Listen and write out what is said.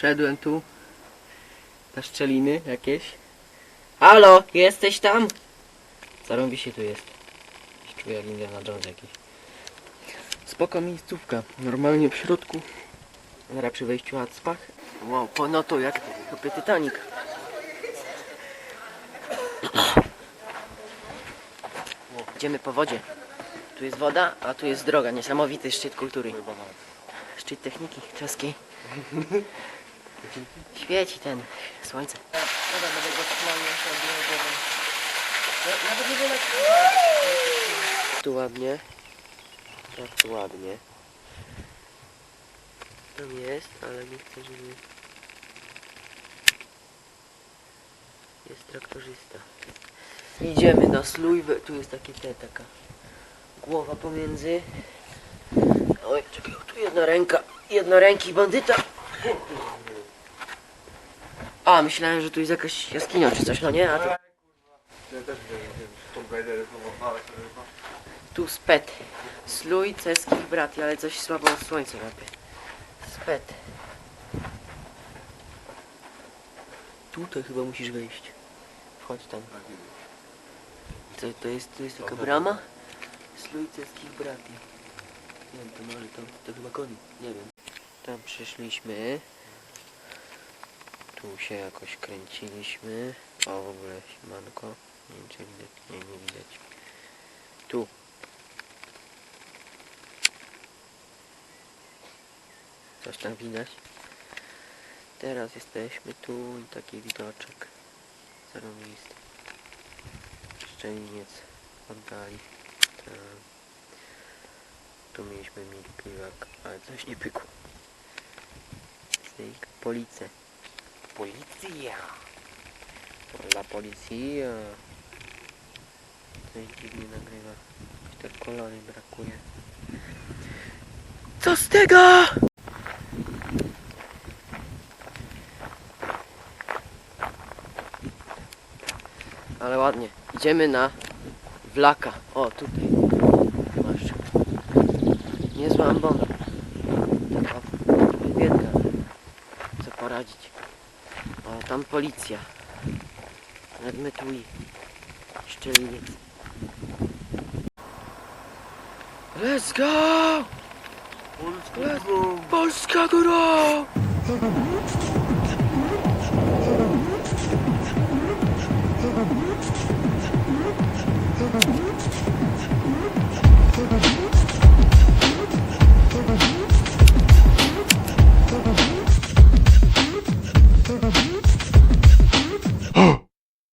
Wszedłem tu. Na szczeliny jakieś. Halo, jesteś tam? Zarąbi się tu jest. Czuję jak Indiana Jones jakiś. Spoko miejscówka. Normalnie w środku. Zaraz przy wejściu na spach. Wow, no to jak to Titanic. Idziemy po wodzie. Tu jest woda, a tu jest droga. Niesamowity szczyt kultury. Szczyt techniki czeskiej. Świeci ten słońce. Tu ładnie. Tak tu ładnie. Tam jest, ale nie chcę, żeby... Jest traktorzysta. Idziemy na slujwę. Tu jest takie te, taka głowa pomiędzy. Oj, czekaj, tu jedna ręka. Jednoręki bandyta. A, myślałem, że tu jest jakaś jaskinia czy coś, no nie? A tu, Ja też nie wiem, Tom Raider próbowałeś, ale chyba... tu spet. Slój ceskich braci, ale coś słabo słońce łapie. Spet. Tutaj chyba musisz wejść. Wchodź tam. To, to jest, to jest taka brama? Slój ceskich braci. Nie wiem, to może to, to chyba koni, nie wiem. Tam przyszliśmy. Tu się jakoś kręciliśmy. O, w ogóle siemanko. Nie wiem, czy widać. Nie, nie widać. Tu. Coś tam widać. Teraz jesteśmy tu i taki widoczek. Zarobisty. Szczeliniec oddali. Tak. Tu mieliśmy mil piwak, ale coś nie pykło. Cyk, policja. La policja! Coś dziwnie nagrywa. Te kolory brakuje. Co z tego? Ale ładnie. Idziemy na Wlaka. O, tutaj. Masz. Niezła ambona. Taka biedna. Co poradzić. O, tam policja. Jak my tu i szczeliniec. Let's go! Let's go! Polska góra!